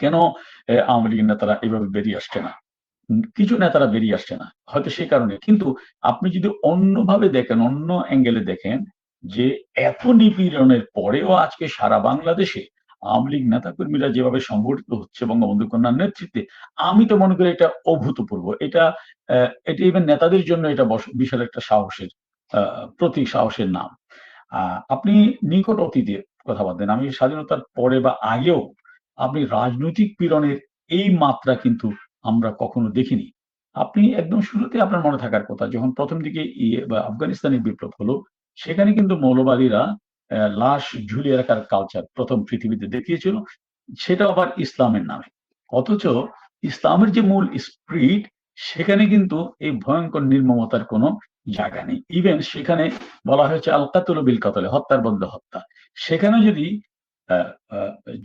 কেন আওয়ামী লীগের নেতারা এভাবে বেরিয়ে আসছে না? কিছু নেতারা বেরিয়ে আসছে না হয়তো সেই কারণে। কিন্তু আপনি যদি অন্যভাবে দেখেন অন্য অ্যাঙ্গেলে দেখেন যে এত নিপীড়নের পরেও আজকে সারা বাংলাদেশে আওয়ামী লীগ নেতাকর্মীরা যেভাবে সংগঠিত হচ্ছে বঙ্গবন্ধু কন্যার নেতৃত্বে আমি তো মনে করি এটা অভূতপূর্ব। এটা এটা ইভেন নেতাদের জন্য এটা বিশাল একটা সাহসের আহ, প্রতীক সাহসের নাম। আপনি নিকট অতীতে কথা বাদ দেন আমি স্বাধীনতার পরে বা আগেও আপনি রাজনৈতিক পীড়নের এই মাত্রা কিন্তু আমরা কখনো দেখিনি। আপনি একদম শুরুতে আপনার মনে থাকার কথা, যখন প্রথম দিকে ইয়ে আফগানিস্তানের বিপ্লব হলো, সেখানে কিন্তু মৌলবাদীরা লাশ ঝুলিয়ে রাখার কালচার প্রথম পৃথিবীতে দেখিয়েছিল সেটা আবার ইসলামের নামে। অথচ ইসলামের যে মূল স্প্রিট, সেখানে কিন্তু এই ভয়ঙ্কর নির্মমতার কোনো জায়গা নেই। ইভেন সেখানে বলা হয়েছে আল কাতুল বিল কাতলে হত্যার বদলে হত্যা। সেখানে যদি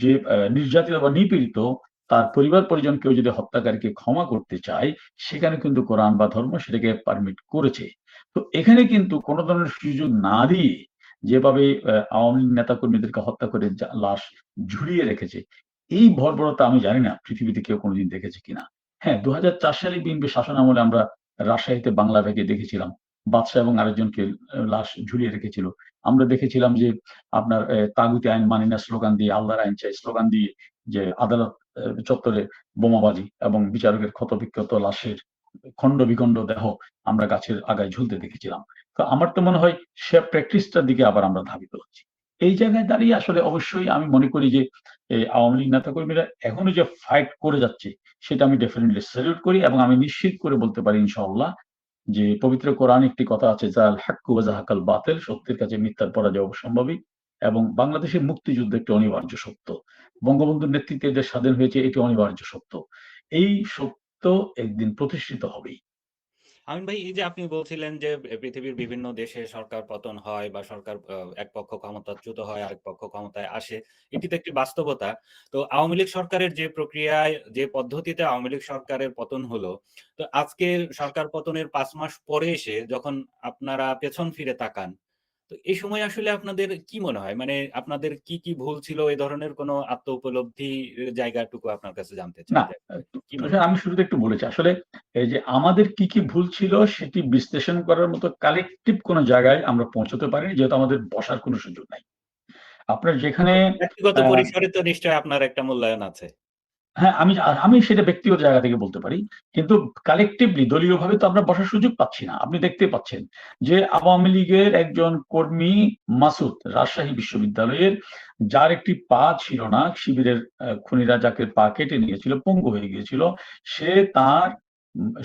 যে নির্যাতিত বা নিপীড়িত তার পরিবার পরিজন কেউ যদি হত্যাকারীকে ক্ষমা করতে চায়, সেখানে কিন্তু কোরআন বা ধর্ম সেটাকে পারমিট করেছে। তো এখানে কিন্তু কোনো ধরনের সুযোগ না দিয়ে যেভাবে আওয়ামী লীগ নেতা কর্মীদেরকে হত্যা করে লাশ ঝুলিয়ে রেখেছে, এই ভরবরতা আমি জানি না, পৃথিবীতে কেউ কোনোদিন দেখেছে কিনা। হ্যাঁ দু হাজার চার সালে বিএনপি শাসন আমলে আমরা রাজশাহীতে বাংলা ব্যাগে দেখেছিলাম, বাদশাহ এবং আরেকজনকে লাশ ঝুলিয়ে রেখেছিল। আমরা দেখেছিলাম যে আপনার তাগুতি আইন মানি না, স্লোগান দিয়ে আল্লাহর আইন চাই, স্লোগান দিয়ে যে আদালত চত্বরে বোমাবাজি এবং বিচারকের ক্ষতবিক্ষত লাশের খণ্ড বিখণ্ড দেহ আমরা গাছের আগায় ঝুলতে দেখেছিলাম। তো আমার তো মনে হয় সে প্র্যাকটিসটার দিকে আবার আমরা ধাবিত হচ্ছি। এই জায়গায় দাঁড়িয়ে আসলে অবশ্যই আমি মনে করি যে আওয়ামী লীগ নেতাকর্মীরা এখনও যে ফাইট করে যাচ্ছে, সেটা আমি ডেফিনেটলি স্যালুট করি এবং আমি নিশ্চিত করে বলতে পারি, ইনশাআল্লাহ যে পবিত্র কোরআন একটি কথা আছে জাল হাক্কু জাহাকাল বাতেল সত্যের কাছে মিথ্যার পরাজয় অবসম্ভাবী এবং বাংলাদেশের মুক্তিযুদ্ধ একটি অনিবার্য সত্য। বঙ্গবন্ধুর নেতৃত্বে যে স্বাধীন হয়েছে, এটি অনিবার্য সত্য। এই সত্য একদিন প্রতিষ্ঠিত হবেই। আমিন ভাই, এই যে আপনি বলছিলেন যে পৃথিবীর বিভিন্ন দেশে সরকার পতন হয় বা সরকার এক পক্ষ ক্ষমতাচ্যুত হয়, আরেক পক্ষ ক্ষমতায় আসে এটি তো একটি বাস্তবতা। তো আওয়ামী লীগ সরকারের যে প্রক্রিয়ায়, যে পদ্ধতিতে আওয়ামী লীগ সরকারের পতন হলো, তো আজকে সরকার পতনের পাঁচ মাস পরে এসে যখন আপনারা পেছন ফিরে তাকান তো এই সময় আসলে আপনাদের কি মনে হয়? মানে আপনাদের কি কি ভুল ছিল? এই ধরনের কোনো আত্ম উপলব্ধি জায়গাটুকু আপনার কাছে জানতে চাই আমি শুরুতে একটু বলেছি। আসলে এই যে আমাদের কি কি ভুল ছিল সেটি বিশ্লেষণ করার মতো কালেকটিভ কোনো জায়গায় আমরা পৌঁছতে পারিনি যেহেতু আমাদের বসার কোনো সুযোগ নাই। আপনার যেখানে ব্যক্তিগত পরিসরে তো নিশ্চয়ই আপনার একটা মূল্যায়ন আছে। হ্যাঁ আমি আমি সেটা ব্যক্তিগত জায়গা থেকে বলতে পারি। কিন্তু কালেকটিভলি দলীয়ভাবে তো আমরা বসার সুযোগ পাচ্ছি না। আপনি দেখতে পাচ্ছেন যে আওয়ামী লীগের একজন কর্মী মাসুদ রাজশাহী বিশ্ববিদ্যালয়ের, যার একটি পা ছিল না, শিবিরের খুনিরা যাকে পা কেটে নিয়েছিল, পঙ্গু হয়ে গিয়েছিল, সে তার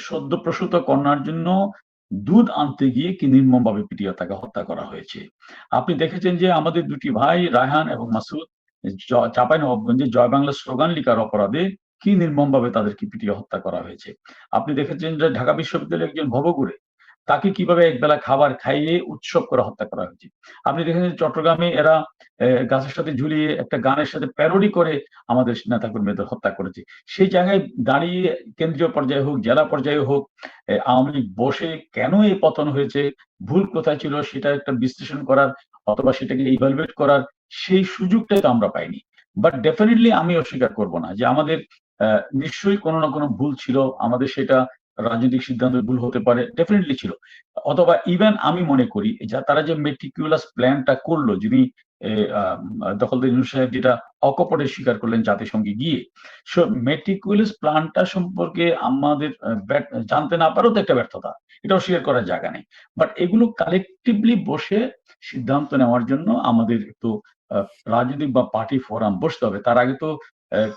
সদ্য প্রসূত কন্যার জন্য দুধ আনতে গিয়ে কি নির্মমভাবে পিটিয়ে তাকে হত্যা করা হয়েছে। আপনি দেখেছেন যে আমাদের দুটি ভাই, রায়হান এবং মাসুদ চাপাই নবাবগঞ্জে জয় বাংলা স্লোগান লিখার অপরাধে কি নির্মমভাবে তাদেরকে পিটিয়ে হত্যা করা হয়েছে? আপনি দেখেছেন যে ঢাকা বিশ্ববিদ্যালয়ের একজন ভবঘুরে তাকে কীভাবে একবেলা খাবার খাইয়ে উৎসব করে হত্যা করা হয়েছে? আপনি দেখেছেন চট্টগ্রামে এরা গাছের সাথে ঝুলিয়ে একটা গানের সাথে প্যারোডি করে আমাদের নেতাকর্মীদের হত্যা করেছে। সেই জায়গায় দাঁড়িয়ে কেন্দ্রীয় পর্যায়ে হোক, জেলা পর্যায়ে হোক আওয়ামী লীগ বসে কেন এই পতন হয়েছে? ভুল কোথায় ছিল? সেটা একটা বিশ্লেষণ করার অথবা সেটাকে ইভালুয়েট করার সেই সুযোগটা তো আমরা পাইনি। বাট ডেফিনেটলি আমি অস্বীকার করব না যে আমাদের নিশ্চয়ই কোনো না কোনো ভুল ছিল। আমাদের সেটা রাজনৈতিক সিদ্ধান্ত ভুল হতে পারে ডেফিনেটলি ছিল। অথবা ইভেন আমি মনে করি যা তারা যে মেটিকুলাস প্ল্যানটা করল, যিনি দখলদার ইউনুস সাহেব যেটা অকপটে স্বীকার করলেন জাতিসংঘে গিয়ে, সো মেটিকুলাস প্ল্যানটা সম্পর্কে আমাদের জানতে না পারেও তো একটা ব্যর্থতা। এটা অস্বীকার করার জায়গা নেই। বাট এগুলো কালেকটিভলি বসে সিদ্ধান্ত নেওয়ার জন্য আমাদের একটু রাজনৈতিক বা পার্টি ফোরাম বসতে হবে। তার আগে তো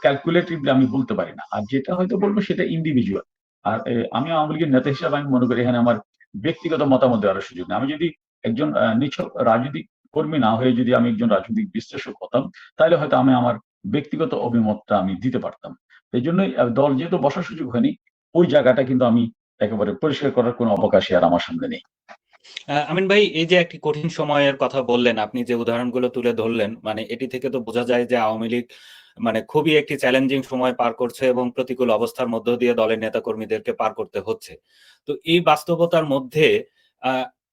ক্যালকুলেটিভলি আমি বলতে পারি না। আর যেটা হয়তো বলব সেটা ইন্ডিভিজুয়াল আর আমি আওয়ামী লীগের নেতা হিসাবে আমি মনে করি এখানে আমার ব্যক্তিগত মতামত দেওয়ার সুযোগ নেই। আমি যদি একজন নিছক রাজনৈতিক কর্মী না হয়ে যদি আমি একজন রাজনৈতিক বিশ্লেষক হতাম, তাহলে হয়তো আমি আমার ব্যক্তিগত অভিমতটা আমি দিতে পারতাম। এই জন্যই দল যেহেতু বসার সুযোগ হয়নি, ওই জায়গাটা কিন্তু আমি একেবারে পরিষ্কার করার কোনো অবকাশই আর আমার সামনে নেই। আমিন ভাই, এই যে একটি কঠিন সময়ের কথা বললেন আপনি, যে উদাহরণগুলো তুলে ধরলেন মানে এটি থেকে তো বোঝা যায় যে আওয়ামী লীগ মানে খুবই একটি চ্যালেঞ্জিং সময় পার করছে এবং প্রতিকূল অবস্থার মধ্য দিয়ে দলের নেতা কর্মীদেরকে পার করতে হচ্ছে। তো এই বাস্তবতার মধ্যে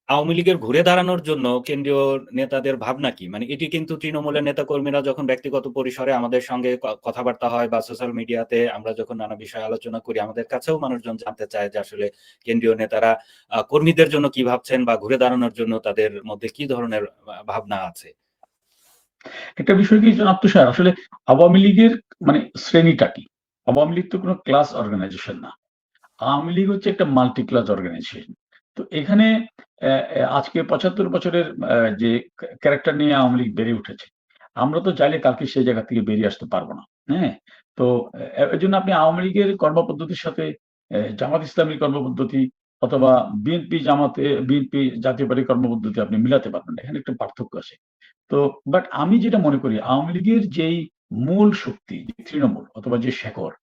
আওয়ামী লীগের ঘুরে দাঁড়ানোর জন্য কেন্দ্রীয় নেতাদের ভাবনা কি? মানে এটি কিন্তু তৃণমূলের নেতাকর্মীরা যখন ব্যক্তিগত পরিসরে আমাদের সঙ্গে কথাবার্তা হয় বা সোশ্যাল মিডিয়াতে আমরা যখন নানা বিষয়ে আলোচনা করি, আমাদের কাছেও মানুষজন জানতে চায় যে আসলে কেন্দ্রীয় নেতারা কর্মীদের জন্য কি ভাবছেন বা ঘুরে দাঁড়ানোর জন্য তাদের মধ্যে কি ধরনের ভাবনা আছে? একটা বিষয় কি, জনাব আসলে আওয়ামী লীগের মানে শ্রেণীটা কি? আওয়ামী লীগ তো কোনো ক্লাস অর্গানাইজেশন না। আওয়ামী লীগ হচ্ছে একটা মাল্টি ক্লাস অর্গানাইজেশন তো এখানে আজকে পঁচাত্তর বছরের যে ক্যারেক্টার নিয়ে আওয়ামী লীগ বেড়ে উঠেছে, আমরা তো চাইলে কালকে সেই জায়গা থেকে বেরিয়ে আসতে পারব না হ্যাঁ? তো এর জন্য আপনি আওয়ামী লীগের কর্মপদ্ধতির সাথে জামাত ইসলামী কর্মপদ্ধতি অথবা বিএনপি জামাতে, বিএনপি জাতীয় পার্টির কর্মপদ্ধতি আপনি মিলাতে পারবেন না। এখানে একটা পার্থক্য আছে। তো বাট আমি যেটা মনে করি, আওয়ামী লীগের যেই মূল শক্তি, যে তৃণমূল অথবা যে শেকড়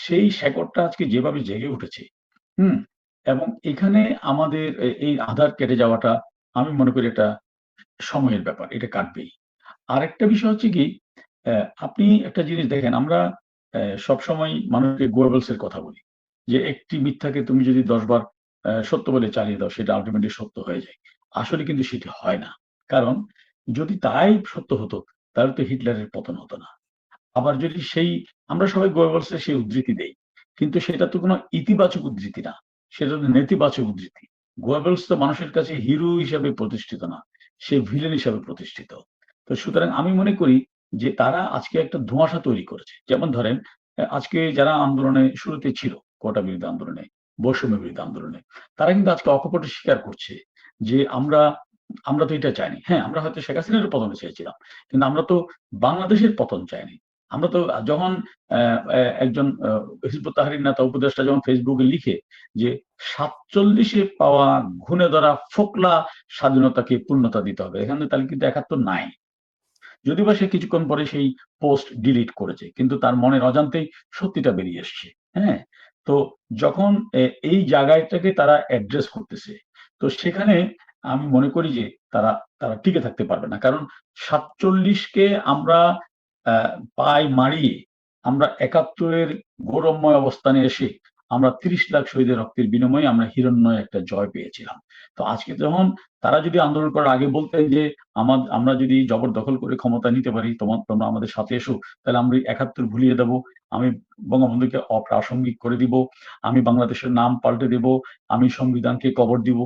সেই শেকড়টা আজকে যেভাবে জেগে উঠেছে, হুম, এবং এখানে আমাদের এই আধার কেটে যাওয়াটা আমি মনে করি একটা সময়ের ব্যাপার, এটা কাটবেই। আরেকটা বিষয় হচ্ছে কি আপনি একটা জিনিস দেখেন, আমরা সব সময় মানুষকে গোয়েবলস এর কথা বলি, যে একটি মিথ্যাকে তুমি যদি দশবার সত্য বলে চালিয়ে দাও, সেটা আলটিমেটলি সত্য হয়ে যায়। আসলে কিন্তু সেটি হয় না। কারণ যদি তাই সত্য হতো, তাহলে তো হিটলারের পতন হতো না। আবার যদি সেই, আমরা সবাই গোয়েবলসে সেই উদ্ধৃতি দেই, কিন্তু সেটা তো কোনো ইতিবাচক উদ্ধৃতি না, সেটা তো নেতিবাচক উদ্ধৃতি। গোয়েবলস তো মানুষের কাছে হিরো হিসাবে প্রতিষ্ঠিত না, সে ভিলেন হিসাবে প্রতিষ্ঠিত। তো সুতরাং আমি মনে করি যে তারা আজকে একটা ধোঁয়াশা তৈরি করেছে। যেমন ধরেন, আজকে যারা আন্দোলনে শুরুতে ছিল, কোটা বিরোধী আন্দোলনে, বৈষম্য বিরোধী আন্দোলনে, তারা কিন্তু আজকে অকপটে স্বীকার করছে যে আমরা আমরা তো এটা চাইনি। হ্যাঁ আমরা হয়তো শেখ হাসিনার পতন চাইছিলাম কিন্তু আমরা তো বাংলাদেশের পতন চাইনি। আমরা তো যখন একজন হিজবুত তাহরির নেতা, উপদেষ্টা যখন ফেসবুকে লিখে যে সাতচল্লিশে পাওয়া ঘুণে ধরা ফোকলা স্বাধীনতাকে পূর্ণতা দিতে হবে, এখানে তাহলে কিন্তু একাত্তর নাই। যদিও বা সে কিছুক্ষণ পরে সেই পোস্ট ডিলিট করেছে, কিন্তু তার মনের অজান্তেই সত্যিটা বেরিয়ে এসছে হ্যাঁ? তো যখন এই জায়গাটাকে তারা অ্যাড্রেস করতেছে, তো সেখানে আমি মনে করি যে তারা তারা টিকে থাকতে পারবে না। কারণ সাতচল্লিশকে আমরা পায় মারিয়ে আমরা একাত্তরের গৌরবময় অবস্থানে এসে আমরা তিরিশ লাখ শহীদের রক্তের বিনিময়ে আমরা হিরণ্ময় একটা জয় পেয়েছিলাম। তো আজকে যখন তারা যদি আন্দোলন করার আগে বলতেন যে আমার আমরা যদি জবরদখল করে ক্ষমতা নিতে পারি তোমার তোমরা আমাদের সাথে এসো, তাহলে আমরা একাত্তর ভুলিয়ে দেব, আমি বঙ্গবন্ধুকে অপ্রাসঙ্গিক করে দিব, আমি বাংলাদেশের নাম পাল্টে দেব, আমি সংবিধানকে কবর দিব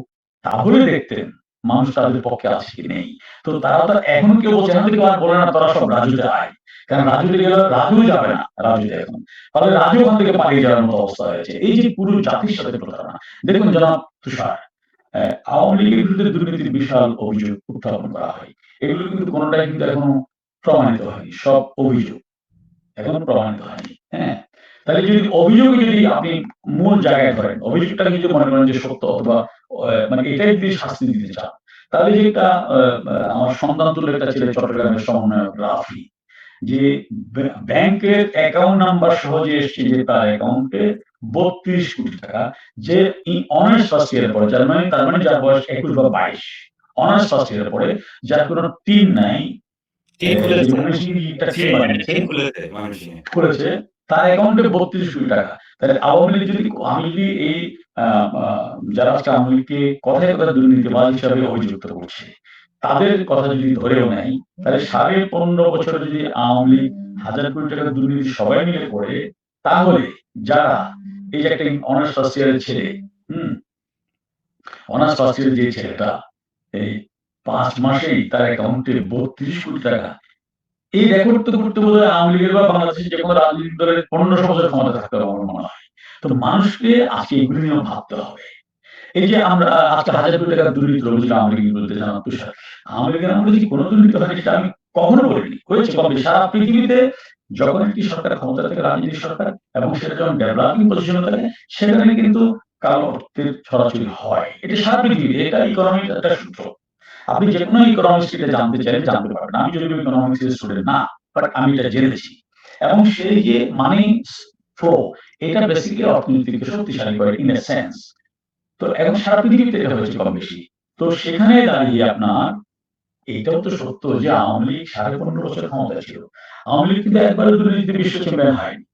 তাহলে দেখতেন, মানুষ তাদের পক্ষে আছে কি নেই। তো তারা তো এখন কেউ বলছে আর বলে না, তারা সব রাজুতে আয় কারণ রাজুতে গেলে রাজু যাবে না, রাজুতে এখন। ফলে রাজু ওখান থেকে পালিয়ে যাওয়ার মতো অবস্থা হয়েছে। এই যে পুরো জাতির সাথে প্রতারণা, দেখুন জনাব তুষার আওয়ামী লীগের বিরুদ্ধে দুর্নীতির বিশাল অভিযোগ উত্থাপন করা হয়। এগুলো কিন্তু কোনোটাই কিন্তু এখনও প্রমাণিত হয়নি, সব অভিযোগ এখনও প্রমাণিত হয়নি হ্যাঁ? তাহলে যদি অভিযোগ যদি আপনি মূল জায়গায় ধরেন অভিযোগটা কিন্তু মনে করেন যে সত্য অথবা মানে এটাই যদি শাস্তি দিতে চান। তাহলে যে একটা আমার সন্তান তুলে একটা ছেলে চট্টগ্রামের সমন্বয়ক রাফি যে ব্য- ব্যাংকের অ্যাকাউন্ট নাম্বার সহজে এসছে যে তার অ্যাকাউন্টে বত্রিশ কোটি টাকা যে অনার্স ফার্স্ট ইয়ার পরে যার মানে তার মানে যার বয়স একুশ বা বাইশ। অনার্স ফার্স্ট ইয়ার পরে যার কোনো টিম নাই খুলেছে। তার অ্যাকাউন্টে বত্রিশ কোটি টাকা। তাহলে আওয়ামী লীগ যদি আওয়ামী লীগ এই যারা আজকে আওয়ামী লীগকে কথায় কথা দুর্নীতিবাজ হিসাবে অভিযুক্ত করছে, তাদের কথা যদি ধরেও নেয়, তাহলে সাড়ে পনেরো বছর যদি আওয়ামী লীগ হাজার কোটি টাকা দুর্নীতি সবাই মিলে করে, তাহলে যারা এই যে একটা অনার্স ফার্স্ট ইয়ারের ছেলে, হম অনার্স ফার্স্ট ইয়ারের যে ছেলেটা, এই পাঁচ মাসেই তার অ্যাকাউন্টে বত্রিশ কোটি টাকা এই রেকর্ড তো করতে হয় আওয়ামী লীগের বা বাংলাদেশের যে কোনো রাজনৈতিক দলের পনেরোশো বছর ক্ষমতা থাকতে হবে আমার মনে হয়। তো মানুষকে আজকে এগুলি নিয়ে ভাবতে হবে। এই যে আমরা আজকে হাজার কোটি টাকা দুর্নীতি অভিযোগ আওয়ামী লীগের বিরুদ্ধে জানান তুষার। আওয়ামী লীগের আমলে যে কোনো দুর্নীতি হয়নি সেটা আমি কখনো বলিনি। হয়েছে কবে? সারা পৃথিবীতে যখন একটি সরকার ক্ষমতা থাকে রাজনীতি সরকার এবং সেটা যখন ডেভেলপিং পজিশনে থাকে, সেখানে কিন্তু কালো অর্থের ছড়াছড়ি হয়। এটা সারা পৃথিবীতে, এটা ইকোনমিক একটা সূত্র। আপনি যে কোনো ইকোনমিক্স থেকে জানতে চাইলে জানতে পারবেন। আমি যদি ইকোনমিক্স এর স্টুডেন্ট না বাট আমি এটা জেনেছি এবং সেই যে মানি ফ্লো এটা বেসিক্যালি অর্থনীতিকে শক্তিশালী করে ইন এ সেন্স তো এখন সারা পৃথিবীতে এটা হয়েছে কম বেশি। তো সেখানে দাঁড়িয়ে আপনার, এটাও তো সত্য যে আওয়ামী লীগ সাড়ে পনেরো বছর ক্ষমতা ছিল। আওয়ামী লীগ কিন্তু একবারে দুর্নীতিতে বিশ্ব চ্যাম্পিয়ন হয়নি।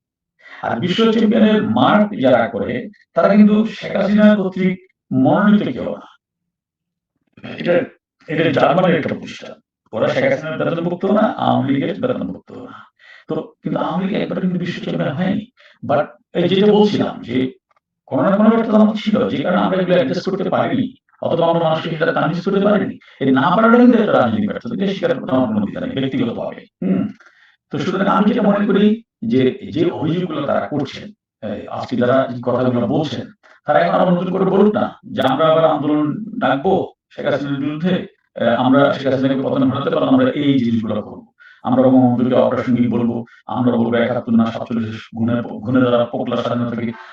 আর বিশ্ব চ্যাম্পিয়নের মার্ক যারা করে, তারা কিন্তু শেখ হাসিনা কর্তৃক মনোনীত কেউ না। এটা এটা জার্মানির একটা প্রতিষ্ঠান ওরা শেখ হাসিনার বেতনভুক্ত না, আওয়ামী লীগের বেতনভুক্ত না তো কিন্তু আওয়ামী লীগ একবার কিন্তু বিশ্ব চ্যাম্পিয়ন হয়নি। বাট এই যেটা বলছিলাম যে কোনো না কোনো একটা আমাদের ছিল, যে কারণে আমরা এগুলো অ্যাডজাস্ট করতে পারিনি। অথবা আমরা মানুষকে সেটা কনভিন্স করতে পারিনি। এই না পারাটা কিন্তু একটা রাজনৈতিক ব্যর্থতা এটা স্বীকার করতে আমার কোনো দ্বিধা নেই ব্যক্তিগতভাবে হুম? তো সুতরাং আমি যেটা মনে করি যে যে অভিযোগগুলো তারা করছেন আজকে যারা কথাগুলো বলছেন, তারা এখন আবার নতুন করে বলুক না যে আমরা আবার আন্দোলন ডাকবো শেখ হাসিনার বিরুদ্ধে। আমরা শেখ ঘটাতে পারলাম আমরা এই জিনিসগুলো করব আমরা বলব আমরা বলব একাত্তর না সাতচল্লিশ গুণে গুণে দ্বারা পোকলা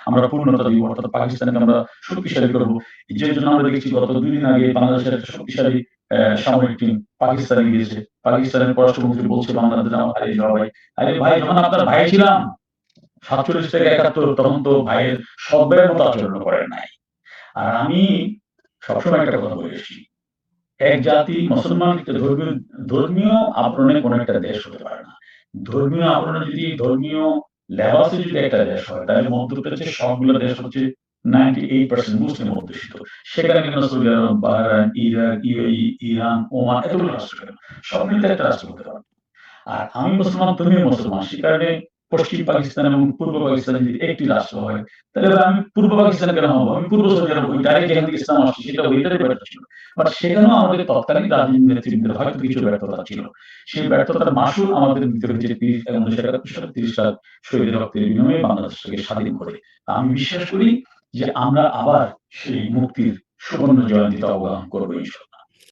আমরা পূর্ণতা দিব, অর্থাৎ পাকিস্তানকে আমরা শক্তিশালী করব। যে জন্য আমরা দেখছি গত দুই দিন আগে বাংলাদেশের একটা শক্তিশালী সামরিক টিম পাকিস্তানে গিয়েছে। পাকিস্তানের পররাষ্ট্রমন্ত্রী বলছে বাংলাদেশে, আমার ভাই আরে ভাই, যখন আপনার ভাই ছিলাম, সাতচল্লিশ থেকে একাত্তর তখন তো ভাইয়ের সব্যের মতো আচরণ করেন নাই। আর আমি সবসময় একটা কথা বলে এসেছি এক জাতি মুসলমান ধর্মীয় ধর্মীয় আবরণে কোনো একটা দেশ হতে পারে না। ধর্মীয় আবরণে যদি ধর্মীয় লেবাসে যদি একটা দেশ হয়, তাহলে মধ্যপ্রাচ্যের সবগুলো দেশ হচ্ছে নাইনটি এইট পার্সেন্ট মুসলিম অধ্যুষিত। সেখানে কেন Saudi Arab, Bahrain, Iraq, UAE, Iran, Oman এতগুলো রাষ্ট্র কেন সব মিলিয়ে একটা রাষ্ট্র হতে পারে। আর আমি মুসলমান, তুমিও মুসলমান, সে কারণে পশ্চিম পাকিস্তান এবং পূর্ব পাকিস্তানে যদি একটি রাষ্ট্র হয়, তাহলে আমি পূর্ব পাকিস্তানে কেন হব? আমি পূর্ব সৌদি আরব ডাইরেক্ট যেখান থেকে ইসলাম আসছে সেটা ওইটারই ব্যর্থ ছিল বাট সেখানেও আমাদের তৎকালীন রাজনৈতিক নেতৃবৃন্দের হয়তো কিছু ব্যর্থতা ছিল। সেই ব্যর্থতার মাসুল আমাদের দিতে হয়েছে তিরিশ উনিশশো একাত্তর সালে তিরিশ লাখ শহীদের রক্তের বিনিময়ে বাংলাদেশকে স্বাধীন করে। আমি বিশ্বাস করি যে আমরা আবার সেই মুক্তির সুবর্ণ জয়ন্তীতে অবগাহন করব ইনশাল্লাহ।